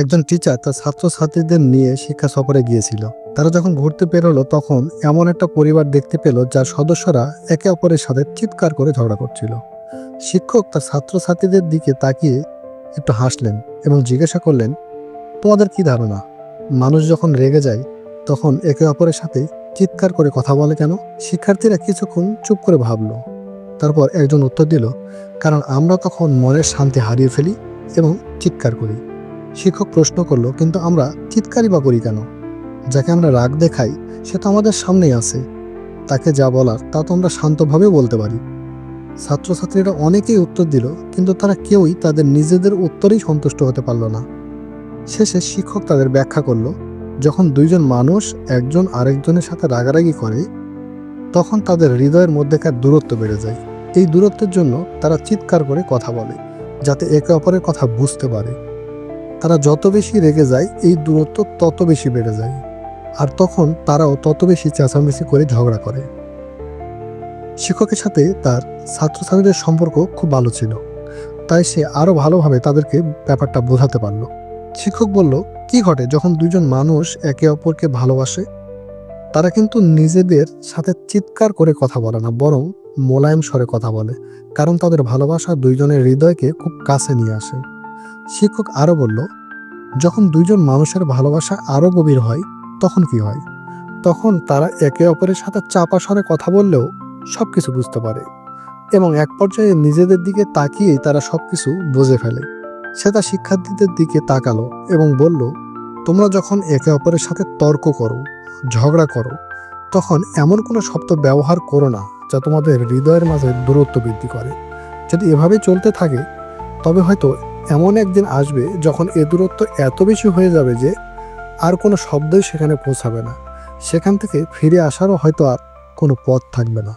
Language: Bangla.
একজন টিচার তার ছাত্রছাত্রীদের নিয়ে শিক্ষা সফরে গিয়েছিল। তারা যখন ঘুরতে পেরোলো তখন এমন একটা পরিবার দেখতে পেল যার সদস্যরা একে অপরের সাথে চিৎকার করে ঝগড়া করছিল। শিক্ষক তার ছাত্রছাত্রীদের দিকে তাকিয়ে একটু হাসলেন এবং জিজ্ঞাসা করলেন, তোমাদের কি ধারণা? মানুষ যখন রেগে যায়, তখন একে অপরের সাথে চিৎকার করে কথা বলে কেন? শিক্ষার্থীরা কিছুক্ষণ চুপ করে ভাবলো। তারপর একজন উত্তর দিল, কারণ আমরা তখন মনের শান্তি হারিয়ে ফেলি এবং চিৎকার করি। শিক্ষক প্রশ্ন করল, কিন্তু আমরা চিৎকারই বা করি কেন? যাকে আমরা রাগ দেখাই, সে তো আমাদের সামনেই আছে। তাকে যা বলার, তা তো আমরা শান্তভাবে বলতে পারি। ছাত্রছাত্রীরা অনেকেই উত্তর দিল, কিন্তু তারা কেউই তাদের নিজেদের উত্তরেই সন্তুষ্ট হতে পারল না। শেষে শিক্ষক তাদের ব্যাখ্যা করল, যখন দুইজন মানুষ একজন আরেকজনের সাথে রাগারাগি করে, তখন তাদের হৃদয়ের মধ্যেকার দূরত্ব বেড়ে যায়। এই দূরত্বের জন্য তারা চিৎকার করে কথা বলে, যাতে একে অপরের কথা বুঝতে পারে। তারা যত বেশি রেগে যায়, এই দূরত্ব তত বেশি বেড়ে যায়। আর তখন তারাও তত বেশি চেঁচামেচি করে ঝগড়া করে। শিক্ষকের সাথে তার ছাত্রছাত্রীদের সম্পর্ক খুব ভালো ছিল। তাই সে আরও ভালোভাবে তাদেরকে ব্যাপারটা বোঝাতে পারল। শিক্ষক বলল, কি ঘটে যখন দুজন মানুষ একে অপরকে ভালোবাসে? তারা কিন্তু নিজেদের সাথে চিৎকার করে কথা বলে না, বরং মোলায়েম স্বরে কথা বলে। কারণ তাদের ভালোবাসা দুইজনের হৃদয়কে খুব কাছে নিয়ে আসে। শিক্ষক আরও বলল যখন দুইজন মানুষের ভালোবাসা আরও গভীর হয়, তখন কি হয়? তখন তারা একে অপরের সাথে চাপা স্বরে কথা বললেও সব কিছু বুঝতে পারে এবং এক পর্যায়ে নিজেদের দিকে তাকিয়েই তারা সব কিছু বুঝে ফেলে। সে তার শিক্ষার্থীদের দিকে তাকালো এবং বলল, তোমরা যখন একে অপরের সাথে তর্ক করো, ঝগড়া করো, তখন এমন কোনো শব্দ ব্যবহার করো না যা তোমাদের হৃদয়ের মাঝে দূরত্ব বৃদ্ধি করে। যদি এভাবে চলতে থাকে, তবে হয়তো এমন একদিন আসবে যখন এ দূরত্ব এত বেশি হয়ে যাবে যে আর কোনো শব্দই সেখানে পৌঁছাবে না। সেখান থেকে ফিরে আসারও হয়তো আর কোনো পথ থাকবে না।